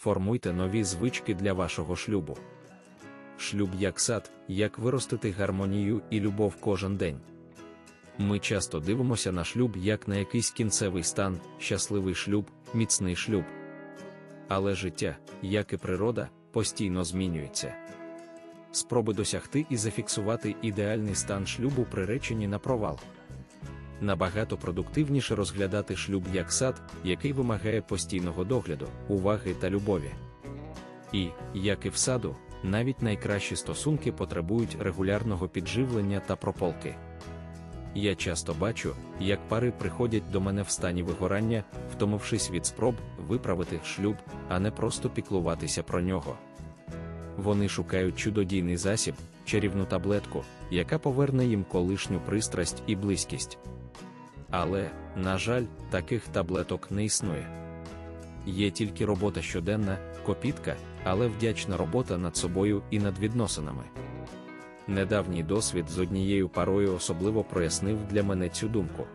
формуйте нові звички для вашого шлюбу. Шлюб як сад, як виростити гармонію і любов кожен день. Ми часто дивимося на шлюб як на якийсь кінцевий стан, щасливий шлюб, міцний шлюб. Але життя, як і природа, постійно змінюється. Спроби досягти і зафіксувати ідеальний стан шлюбу приречені на провал. Набагато продуктивніше розглядати шлюб як сад, який вимагає постійного догляду, уваги та любові. І, як і в саду, навіть найкращі стосунки потребують регулярного підживлення та прополки. Я часто бачу, як пари приходять до мене в стані вигорання, втомившись від спроб виправити шлюб, а не просто піклуватися про нього. Вони шукають чудодійний засіб, чарівну таблетку, яка поверне їм колишню пристрасть і близькість. Але, на жаль, таких таблеток не існує. Є тільки робота щоденна, копітка, але вдячна робота над собою і над відносинами. Недавній досвід з однією парою особливо прояснив для мене цю думку.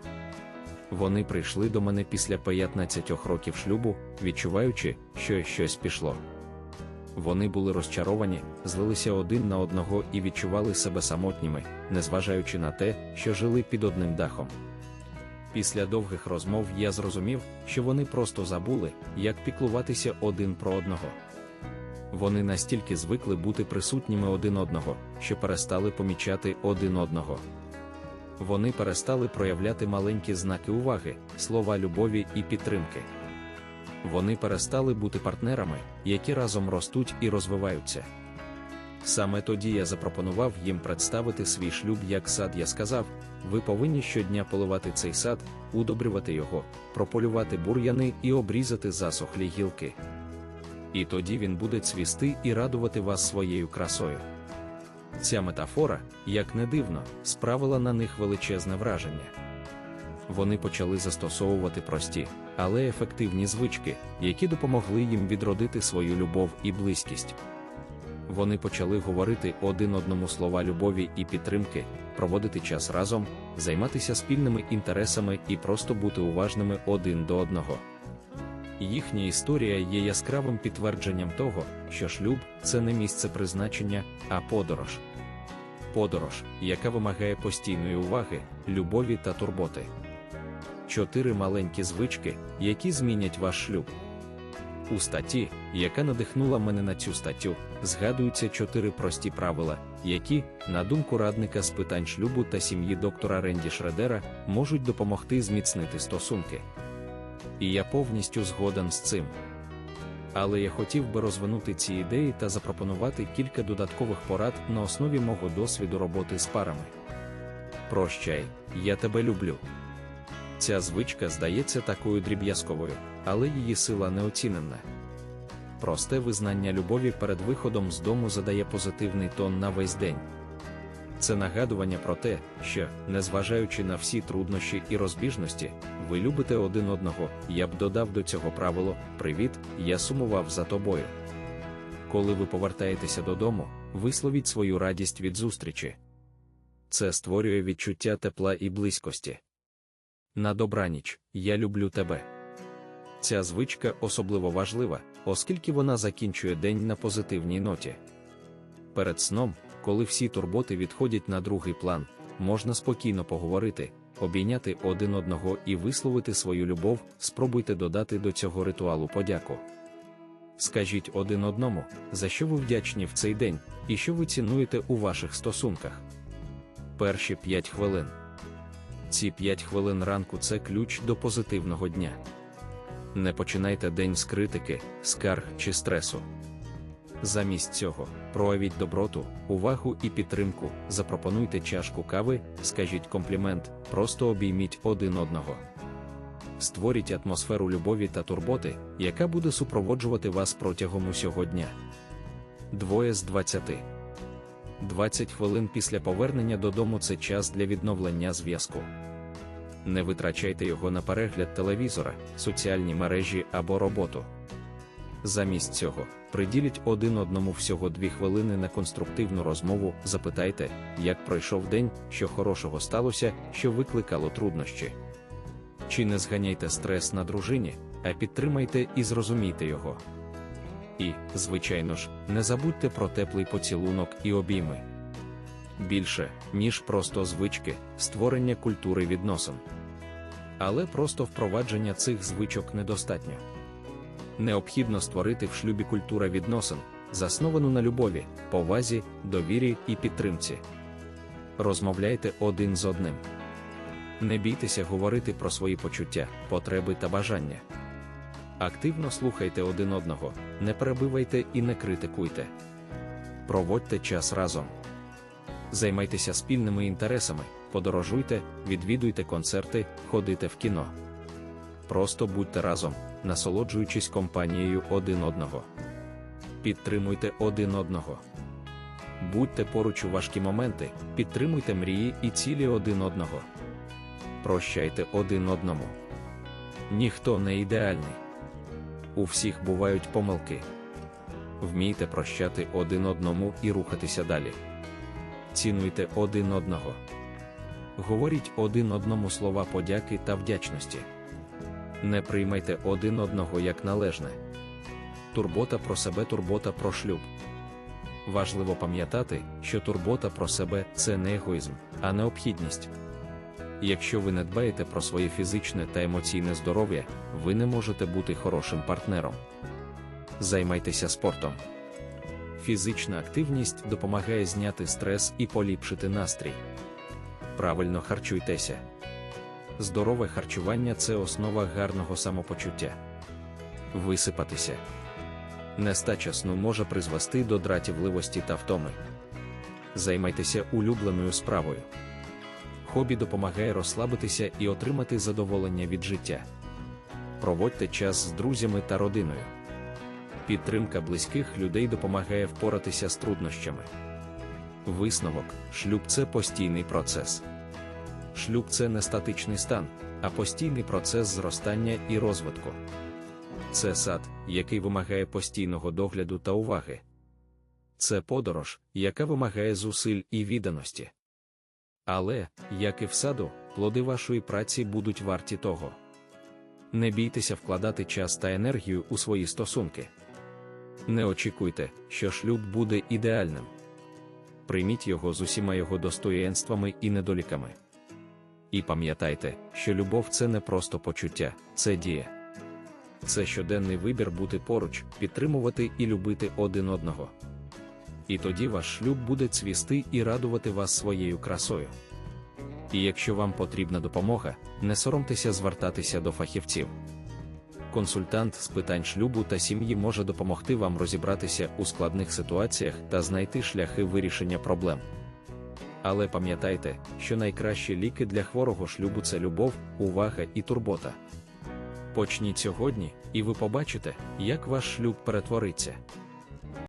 Вони прийшли до мене після 15 років шлюбу, відчуваючи, що щось пішло. Вони були розчаровані, злилися один на одного і відчували себе самотніми, незважаючи на те, що жили під одним дахом. Після довгих розмов я зрозумів, що вони просто забули, як піклуватися один про одного. Вони настільки звикли бути присутніми один одного, що перестали помічати один одного. Вони перестали проявляти маленькі знаки уваги, слова любові і підтримки. Вони перестали бути партнерами, які разом ростуть і розвиваються. Саме тоді я запропонував їм представити свій шлюб як сад. Я сказав: ви повинні щодня поливати цей сад, удобрювати його, прополювати бур'яни і обрізати засохлі гілки. І тоді він буде цвісти і радувати вас своєю красою. Ця метафора, як не дивно, справила на них величезне враження. Вони почали застосовувати прості, але ефективні звички, які допомогли їм відродити свою любов і близькість. Вони почали говорити один одному слова любові і підтримки, проводити час разом, займатися спільними інтересами і просто бути уважними один до одного. Їхня історія є яскравим підтвердженням того, що шлюб це не місце призначення, а подорож. Подорож, яка вимагає постійної уваги, любові та турботи. Чотири маленькі звички, які змінять ваш шлюб. У статті, яка надихнула мене на цю статтю, згадуються чотири прості правила, які, на думку радника з питань шлюбу та сім'ї доктора Ренді Шредера, можуть допомогти зміцнити стосунки. І я повністю згоден з цим. Але я хотів би розвинути ці ідеї та запропонувати кілька додаткових порад на основі мого досвіду роботи з парами. Прощай, я тебе люблю. Ця звичка здається такою дріб'язковою, але її сила неоціненна. Просте визнання любові перед виходом з дому задає позитивний тон на весь день. Це нагадування про те, що, незважаючи на всі труднощі і розбіжності, ви любите один одного. Я б додав до цього правило Привіт, я сумував за тобою. Коли ви повертаєтеся додому, висловіть свою радість від зустрічі. Це створює відчуття тепла і близькості. На добраніч, я люблю тебе. Ця звичка особливо важлива, оскільки вона закінчує день на позитивній ноті. Перед сном, коли всі турботи відходять на другий план, можна спокійно поговорити, обійняти один одного і висловити свою любов, спробуйте додати до цього ритуалу подяку. Скажіть один одному, за що ви вдячні в цей день і що ви цінуєте у ваших стосунках. Перші 5 хвилин. Ці 5 хвилин ранку це ключ до позитивного дня. Не починайте день з критики, скарг чи стресу. Замість цього проявіть доброту, увагу і підтримку, запропонуйте чашку кави, скажіть комплімент, просто обійміть один одного. Створіть атмосферу любові та турботи, яка буде супроводжувати вас протягом усього дня. Двоє з 20. 20 хвилин після повернення додому це час для відновлення зв'язку. Не витрачайте його на перегляд телевізора, соціальні мережі або роботу. Замість цього, приділіть один одному всього дві хвилини на конструктивну розмову, запитайте, як пройшов день, що хорошого сталося, що викликало труднощі. Чи не зганяйте стрес на дружині, а підтримайте і зрозумійте його. І, звичайно ж, не забудьте про теплий поцілунок і обійми. Більше, ніж просто звички, створення культури відносин. Але просто впровадження цих звичок недостатньо. Необхідно створити в шлюбі культура відносин, засновану на любові, повазі, довірі і підтримці. Розмовляйте один з одним. Не бійтеся говорити про свої почуття, потреби та бажання. Активно слухайте один одного, не перебивайте і не критикуйте. Проводьте час разом. Займайтеся спільними інтересами, подорожуйте, відвідуйте концерти, ходите в кіно. Просто будьте разом, насолоджуючись компанією один одного. Підтримуйте один одного. Будьте поруч у важкі моменти, підтримуйте мрії і цілі один одного. Прощайте один одному. Ніхто не ідеальний. У всіх бувають помилки. Вмійте прощати один одному і рухатися далі. Цінуйте один одного. Говоріть один одному слова подяки та вдячності. Не приймайте один одного як належне. Турбота про себе, турбота про шлюб. Важливо пам'ятати, що турбота про себе це не егоїзм, а необхідність. Якщо ви не дбаєте про своє фізичне та емоційне здоров'я, ви не можете бути хорошим партнером. Займайтеся спортом. Фізична активність допомагає зняти стрес і поліпшити настрій. Правильно харчуйтеся. Здорове харчування це основа гарного самопочуття. Висипатися. Нестача сну може призвести до дратівливості та втоми. Займайтеся улюбленою справою. Хобі допомагає розслабитися і отримати задоволення від життя. Проводьте час з друзями та родиною. Підтримка близьких людей допомагає впоратися з труднощами. Висновок, шлюб це постійний процес. Шлюб це не статичний стан, а постійний процес зростання і розвитку. Це сад, який вимагає постійного догляду та уваги. Це подорож, яка вимагає зусиль і відданості. Але, як і в саду, плоди вашої праці будуть варті того. Не бійтеся вкладати час та енергію у свої стосунки. Не очікуйте, що шлюб буде ідеальним. Прийміть його з усіма його достоєнствами і недоліками. І пам'ятайте, що любов це не просто почуття, це дія. Це щоденний вибір бути поруч, підтримувати і любити один одного. І тоді ваш шлюб буде цвісти і радувати вас своєю красою. І якщо вам потрібна допомога, не соромтеся звертатися до фахівців. Консультант з питань шлюбу та сім'ї може допомогти вам розібратися у складних ситуаціях та знайти шляхи вирішення проблем. Але пам'ятайте, що найкращі ліки для хворого шлюбу це любов, увага і турбота. Почніть сьогодні, і ви побачите, як ваш шлюб перетвориться.